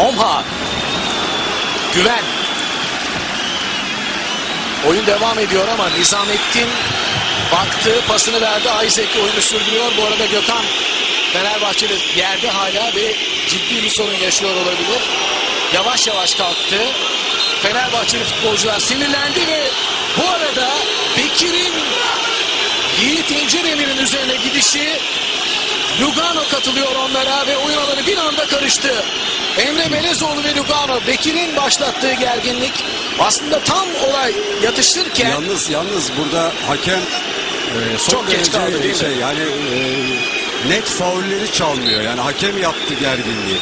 Momha. Güven. Oyun devam ediyor ama Nizamettin baktı, pasını verdi. Isaac oyunu sürdürüyor. Bu arada Gökhan Fenerbahçeli yerde hala ve ciddi bir sorun yaşıyor olabilir. Yavaş yavaş kalktı. Fenerbahçeli futbolcular sinirlendi ve bu arada Bekir'in Yiğit İncedemir'in üzerine gidişi Lugano katılıyor onlara ve oyun alanı bir anda karıştı. Emre Melezoğlu ve Lugano Bekir'in başlattığı gerginlik aslında tam olay yatışırken Yalnız yalnız burada hakem e, son Çok geç kaldı değil mi? şey, Yani e, net faulleri çalmıyor. Yani hakem yaptı gerginliği.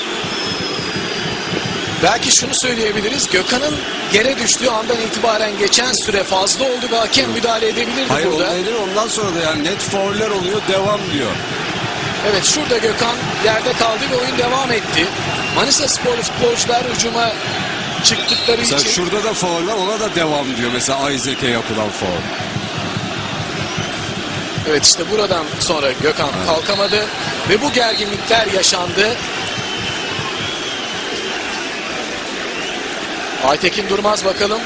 belki şunu söyleyebiliriz. Gökhan'ın yere düştüğü andan itibaren geçen süre fazla oldu ve hakem müdahale edebilirdi Hayır burada. olayları ondan sonra da yani net fauller oluyor devam diyor. Evet şurada Gökhan yerde kaldı ve oyun devam etti. Manisa Sporlu futbolcular hücuma çıktıkları Mesela için şurada da faul var ona da devam diyor. Mesela Isaac'e yapılan faul. Evet işte buradan sonra Gökhan kalkamadı ve bu gerginlikler yaşandı. Aytekin Durmaz bakalım.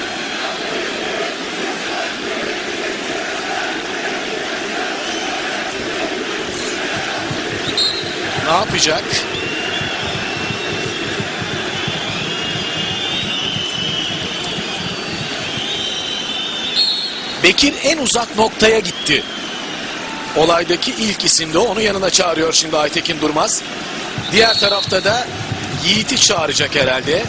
Ne yapacak? Bekir en uzak noktaya gitti. Olaydaki ilk isim de onu yanına çağırıyor şimdi Aytekin Durmaz. Diğer tarafta da Yiğit'i çağıracak herhalde.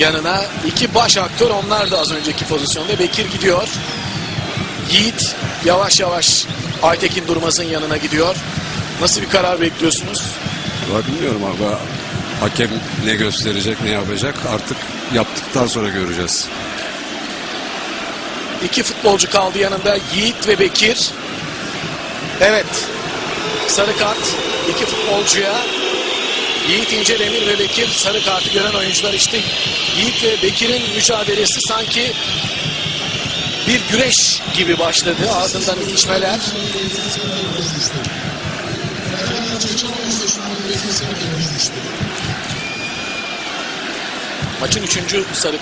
Yanına iki baş aktör onlar da az önceki pozisyonda. Bekir gidiyor. Yiğit yavaş yavaş Aytekin Durmaz'ın yanına gidiyor. Nasıl bir karar bekliyorsunuz? Ya bilmiyorum abi. Hakem ne gösterecek ne yapacak artık yaptıktan sonra göreceğiz. İki futbolcu kaldı yanında Yiğit ve Bekir. Evet. Sarı kart iki futbolcuya. Yiğit İncedemir ve Bekir sarı kartı gören oyuncular işte Yiğit ve Bekir'in mücadelesi sanki bir güreş gibi başladı. Ardından itişmeler. Maçın üçüncü sarı